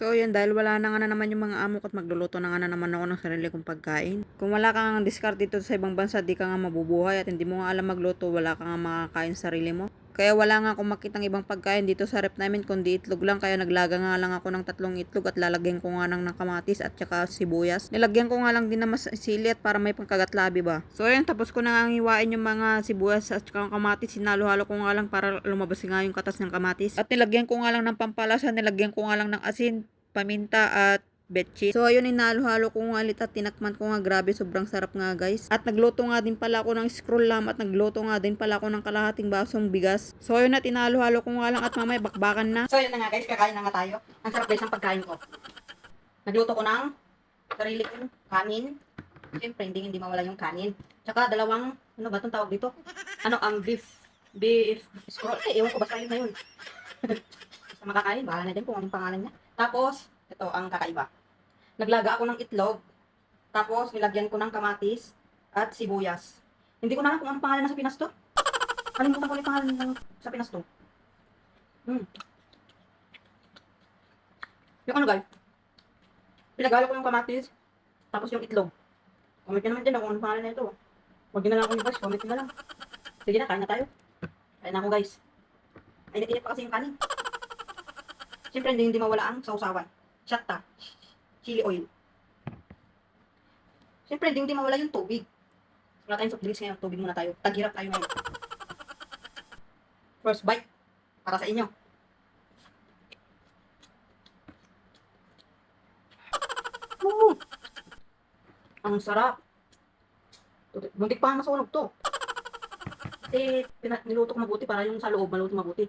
So yun, dahil wala na nga na naman yung mga amo ko at magluluto na nga na naman ako ng sarili kong pagkain. Kung wala ka nga discard dito sa ibang bansa, di ka nga mabubuhay at hindi mo nga alam magluto, wala ka nga makakain sa sarili mo. Kaya wala nga akong makitang ibang pagkain dito sa rep namin kundi itlog lang kaya naglaga nga lang ako ng tatlong itlog at lalagyan ko nga ng, ng kamatis at saka sibuyas. Nilagyan ko nga lang din na mas sili at para may pangkagatlabi ba. So ayun, tapos ko na nga hiwain yung mga sibuyas at saka kamatis. Sinalo-halo ko nga lang para lumabas nga yung katas ng kamatis. At nilagyan ko nga lang ng pampalasa, nilagyan ko nga lang ng asin, paminta at betchin. So ayun, inalo-halo ko nga ulit at tinakman ko nga grabe, sobrang sarap nga guys. At nagluto nga din pala ako ng scroll lamb at nagluto nga din pala ako ng kalahating basong bigas. So ayun na, tinalo-halo ko nga lang at mamaya bakbakan na. So, yun na nga guys, kakain na nga tayo. Ang sarap guys ang pagkain ko. Nagluto ko ng sarili kong kanin. Siyempre, hindi hindi mawala yung kanin. Tsaka dalawang, ano ba itong tawag dito? Ano, ang beef, beef scroll. Eh, ewan ko, basta yun na yun. Basta makakain, bahala na din kung anong pangalan niya. Tapos, ito ang kakaiba. Naglaga ako ng itlog. Tapos, nilagyan ko ng kamatis at sibuyas. Hindi ko na alam kung anong pangalan na sa Pinas to. Kalimutan ko yung pangalan ng sa Pinas to. Hmm. Yung ano guys, pinagalo ko yung kamatis, tapos yung itlog. Comment nyo naman dyan kung anong pangalan na ito. Huwag nyo na lang ako yung guys, comment nyo na lang. Sige na, kain na tayo. Kain na ako guys. Init-init pa kasi yung kanin. Siyempre, hindi, hindi mawala ang sausawan. Shatta. Chili oil. Siyempre, hindi, hindi mawala yung tubig. Wala tayong soft drinks ngayon. Tubig muna tayo. Taghirap tayo ngayon. First bite. Para sa inyo. Oo. Ang sarap. Muntik pa ang masunog to. Kasi niluto ko mabuti para yung sa loob maluto mabuti.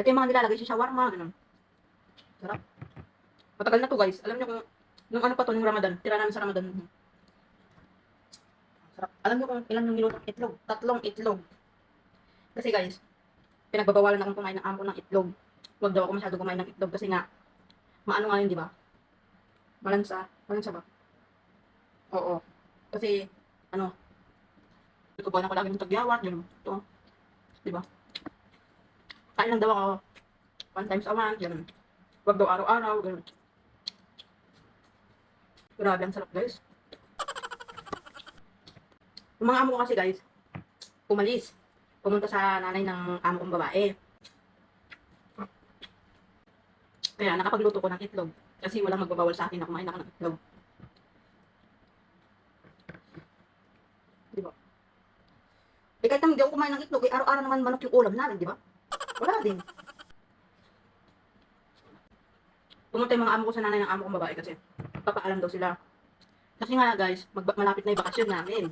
Ito yung mga nilalagay sa shawarma. Ganun. Sarap. Matagal na to guys. Alam niyo kung nung ano pa to, nung Ramadan. Tira namin sa Ramadan. Sarap. Alam niyo kung ilan yung nilutong itlog? Tatlong itlog. Kasi guys, pinagbabawalan akong kumain ng ampo ng itlog. Huwag daw ako masyado kumain ng itlog kasi nga, maano nga yun, di ba? Malansa. Malansa ba? Oo. Kasi, ano, ko ba na ko lagi ng tagyawat, gano'n. Ito. Di ba? Kain lang daw ako. One times a month, gano'n. Huwag daw araw-araw, gano'n. Grabe, ang sarap guys. Yung mga amo ko kasi guys, umalis. Pumunta sa nanay ng amo kong babae. Kaya nakapagluto ko ng itlog. Kasi walang magbabawal sa akin na kumain ako ng itlog. Di ba? Eh kahit naman hindi ako kumain ng itlog, eh araw-araw naman manok yung ulam namin, di ba? Wala din. Pumunta yung mga amo ko sa nanay ng amo kong babae kasi papaalam daw sila. Kasi nga guys, magba- malapit na yung bakasyon namin.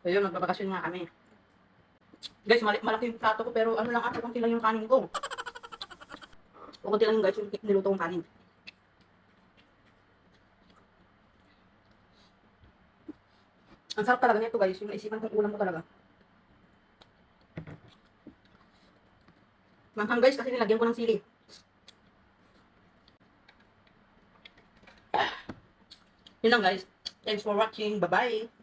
So yun, magbabakasyon nga kami. Guys, mali- malaki yung plato ko pero ano lang ata, konti lang yung kanin ko. O konti lang yung guys yung niluto kong kanin. Ang sarap talaga nito guys, yung naisipan kong ulam ko talaga. Manghang guys kasi nilagyan ko ng sili. Yun lang guys. Thanks for watching. Bye-bye.